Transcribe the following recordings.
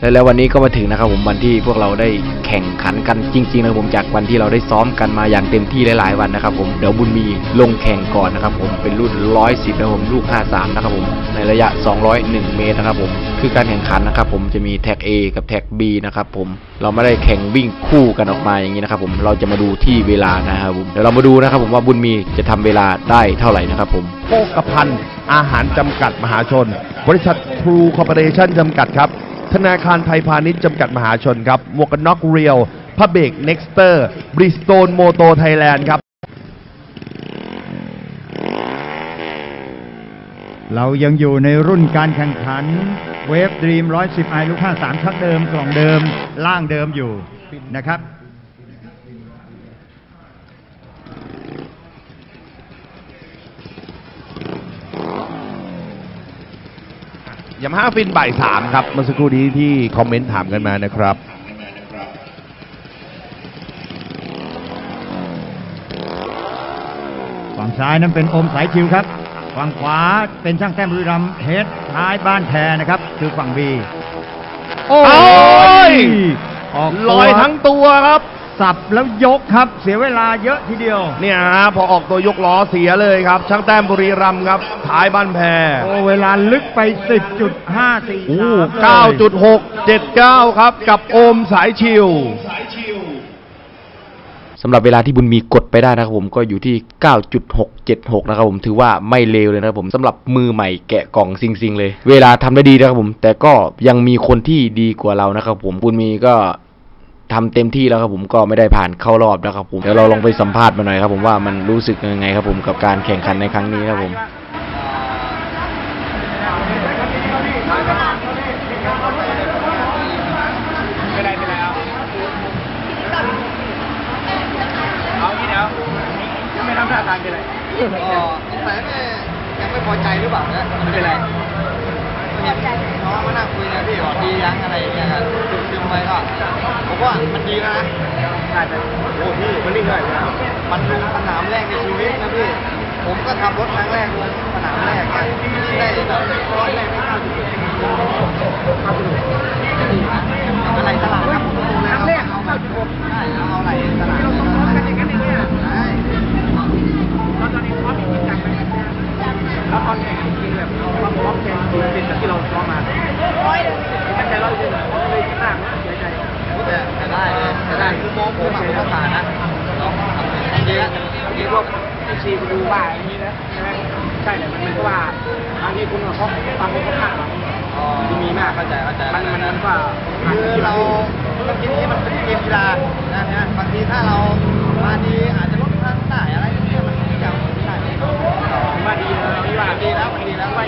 แล้วแล้ววันนี้ก็มาถึงนะครับผมวันที่พวกเราได้แข่งขันกันจริงๆนะผมจากวันที่เราได้ซ้อมกันมาอย่างเต็มที่หลายๆวันนะครับผมเดี๋ยวบุญมีลงแข่งก่อนนะครับผมเป็นรุ่น 110นะผมลูก 53 นะครับผมในระยะ 201 เมตรนะครับผมคือการแข่งขันนะครับผมจะมีแท็ก A กับแท็ก B นะครับผมเราไม่ได้แข่งวิ่งคู่กันออกมาอย่างนี้นะครับผมเราจะมาดูที่เวลานะครับผมเดี๋ยวเรามาดูนะครับผมว่าบุญมีจะทำเวลาได้เท่าไหร่นะครับผมโภคภัณฑ์อาหารจำกัดมหาชน บริษัททรูคอร์ปอเรชั่นจำกัดครับ ธนาคารไทยพาณิชย์จำกัดมหาชนครับหมวกกันน็อกเรียวพระเบกเน็กสเตอร์บริสโตนโมโตไทยแลนด์ครับ เรายังอยู่ในรุ่นการแข่งขันเวฟดรีม110ไอลูก53ชักเดิมกล่องเดิมล่างเดิมอยู่นะครับ ยามาฮ่าฟินบ่ายสามครับเมื่อสักครู่นี้ที่คอมเมนต์ถามกันมานะครับฝั่งซ้ายนั้นเป็นโอมสายชิวครับ ฝั่งขวาเป็นช่างแต้มบุรีรัมย์เฮดท้ายบ้านแพนะครับ คือฝั่งบีโอ้โอ้ยออกลอยทั้งตัวครับ สับแล้วยกครับ เสียเวลาเยอะทีเดียว เนี่ยฮะพอออกตัวยกล้อเสียเลยครับ ช่างแต้มบุรีรัมย์ครับท้ายบ้านแพโอ้เวลาลึกไป 10.54โอ้เก้า9.679ครับ กับโอมสายชิวสำหรับเวลาที่บุญมีกดไปได้นะครับผมก็อยู่ที่ 9.676 นะครับผมถือว่าไม่เลวเลยนะครับผมสำหรับมือใหม่แกะกล่องซิงๆเลย เวลาทำได้ดีนะครับผม แต่ก็ยังมีคนที่ดีกว่าเรานะครับผมบุญมีก็ ทำเต็มที่แล้วครับผมก็ไม่ได้ผ่านเข้ารอบนะครับผมเดี๋ยวเราลองไปสัมภาษณ์มาหน่อยครับผมว่ามันรู้สึกยังไงครับผมกับการแข่งขันในครั้งนี้ครับผมไม่ทำท่าทางเป็นไรก็สงสัยไม่ยังไม่พอใจหรือเปล่านะไม่เป็นไร เห็นน้องมานั่งคุยนะพี่บอกดียังอะไรอย่างเงี้ยครับดึงๆไปก็ผมว่ามันดีนะใช่แต่โอ้พี่มันนิ่งเลยมันลงสนามแรกในชีวิตนะพี่ผมก็ทำรถครั้งแรกลงสนามแรกอะได้แบบรถแรกได้เก้าสิบเอ็ดอะไรตลาดครับครั้งแรกเอาเก้าสิบใช่เอาอะไรตลาดเราต้องรถกันอย่างนั้นอย่างเงี้ยใช่ ว่าอย่างนี้นะใช่ไหมใช่แต่มันเป็นเพราะว่าบางทีคุณเขาฟังเขาพลาดหวังอ๋อมีมากเข้าใจเข้าใจมันมันมันก็คือเราบางทีนี่มันเป็นเกมกีฬานะฮะบางทีถ้าเรามาดีอาจจะลดทันได้อะไรอย่างเงี้ยมันจะไม่ได้เลยผมว่าดีนะที่ว่าดีแล้วดีแล้วไม่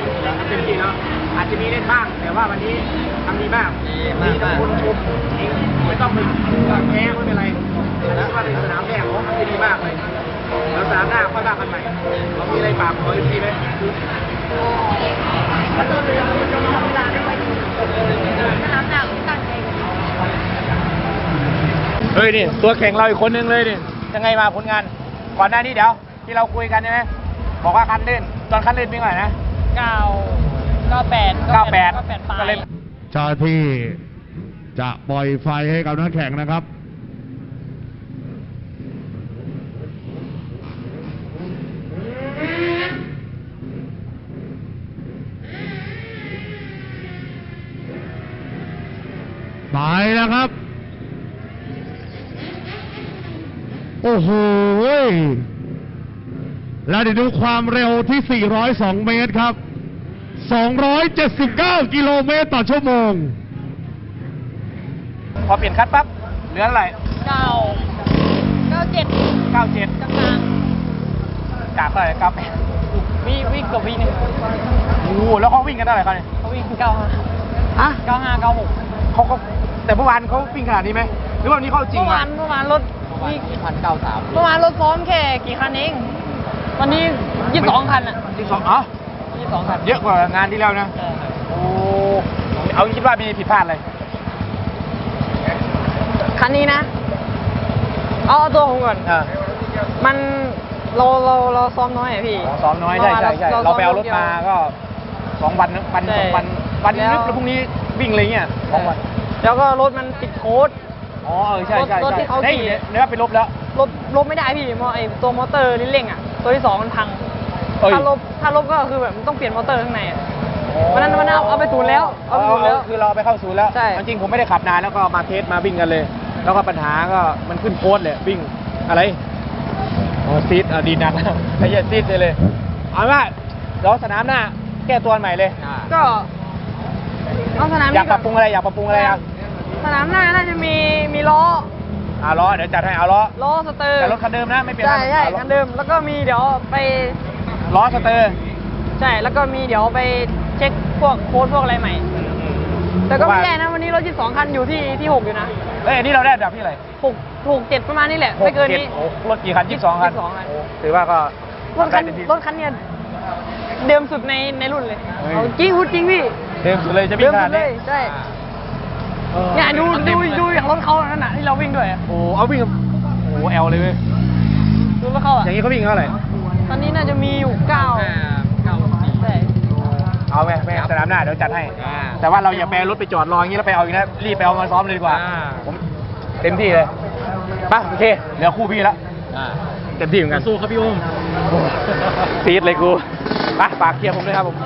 เต็มที่เนาะอาจจะมีเล่นบ้าง แต่ว่าวันนี้ทำดีมากดีมากทั้งคนชมเองไม่ต้องไปแพ้ไม่เป็นไรแล้วก็ในสนามแรกเขาทำได้ดีมากเลย แล้วสนามหน้าค่อยว่ากันใหม่เรามีอะไรฝากขออีกทีไหมเฮ้ยนี่ตัวแข่งเราอีกคนนึงเลยนี่ยังไงมาผลงาน ก่อนหน้านี้เดี๋ยว ที่เราคุยกันใช่ไหมบอกว่าคันเล่นตอนคันเล่นเป็นไงนะเก้าเก้าแปดเก้าแปดเก้าแปดปลาก็เลยยเจ้าหน้าที่จะปล่อยไฟให้กับนักแข่งนะครับ ไปแล้วครับ โอ้โหแล้วเดี๋ยวดูความเร็วที่ 402 เมตรครับ 279 กิโลเมตรต่อชั่วโมง พอเปลี่ยนคัดปั๊บเหลืออะไรเก้าเก้าเจ็ดเก้าเจ็ดกลางกลางจากเท่าไหร่เก้าแปดวิวิ่งกับวีหนึ่งโอ้โหแล้วเขาวิ่งกันเท่าไหร่เขาเนี่ยเขาวิ่งเก้าห้าฮะเก้าห้าเก้าหก เขาเขาแต่เมื่อวานเขาวิ่งขนาดนี้ไหมหรือว่าวันนี้เขาจริงเมื่อวะวานเมื่อวานรถวิ่งพันเก้าสามเมื่อวานรถซ้อมแค่กี่คันเอง วันนี้ยี่สิบสองคันอะจริงสองอ๋อยี่สิบสองคันเยอะกว่างานที่แล้วนะ เออโอ้เอาคิดว่ามีผิดพลาดอะไรคันนี้นะ เอาเอาตัวผมก่อน อ่ามันเราเราเราซ้อมน้อยอะพี่อ๋อซ้อมน้อยใช่ใช่ใช่เราไปเอารถมาก็สองวันนะวันใช่สองวันวันแล้วนึกแล้วพรุ่งนี้ วิ่งเลยเงี้ยสองวันเแล้วก็รถมันติดโค้ด อ๋อเออใช่ใช่รถใช่ที่เขาได้ขี่เนื้อไปลบแล้ว ลบลบไม่ได้พี่มอไอตัวมอเตอร์ลิ้นเร่งอะตัวที่สองมันพัง เอ้ย ถ้าลบถ้าลบก็คือแบบมันต้องเปลี่ยนมอเตอร์ข้างในอะ วันนั้นวันนั้นเอาเอาไปศูนย์แล้วเอาไปศูนย์แล้วคือเราไปเข้าศูนย์แล้วใช่ จริงๆผมไม่ได้ขับนานแล้วก็มาเทสมาวิ่งกันเลย แล้วก็ปัญหาก็มันขึ้นโค้ดเลยวิ่งอะไรโอ้ซีดอะดีนัก ไอ้เหี้ยซีดเลยเลยเอาเป็นว่าเราสนามหน้าแก้ตัวใหม่เลย ก็ เอาสนามอยากนี้ปรับปรุงอะไรอยากปรับปรุงอะไรอะสนามหน้าน่าจะมีมีล้ออ่าล้อเดี๋ยวจัดให้เอาล้อล้อสเตอร์แต่รถคันเดิมนะไม่เปลี่ยนใช่ใช่อาล้อคันเดิมแล้วก็มีเดี๋ยวไปล้อสเตอร์ใช่แล้วก็มีเดี๋ยวไปเช็คพวกโค้ดพวกอะไรใหม่ แต่ก็ไม่แย่นะวันนี้รถ22คันอยู่ที่ที่6อยู่นะเอ้ยอันนี้เราได้อันดับที่อะไร6 6 7ประมาณนี้แหละไม่เกินนี้หจ็ดโอ้รถกี่คันยี่สิบสองคัน22คันโอ้ถือว่าก็รถคันได้เต็มที่รถคันเนี่ยเดิมสุดในในรุ่นเลยเฮ้ยเอาจริงพูดจริงพี่ เดิมสุดเลยจะวิ่เดิงมขสุนาดดเลนี้ยใช่ออเนี่ยดูดูดูอย่างรถเขานั่นน่ะที่เราวิ่งด้วยอะโอ้เอาวิ่งโอ้เอลเลยเว้ยดูรถเขาอะอย่างนี้เขาวิ่งเท่าไหร่ตอนนี้น่าจะมีอยู่9 9ใช่เอาไหมไม่สนามหน้าเดี๋ยวจัดให้แต่ว่าเราอย่าไปรถไปจอดรออย่างนี้แล้วไปเอาอีกนะรีบไปเอามาซ้อมเลยดีกว่าผมเต็มที่เลยไปโอเคเหลือคู่พี่แล้วเต็มที่เหมือนกันสู้ครับพี่อุ้ม ซีดเลยกูไปฝากเคลียร์ผมด้วยครับผม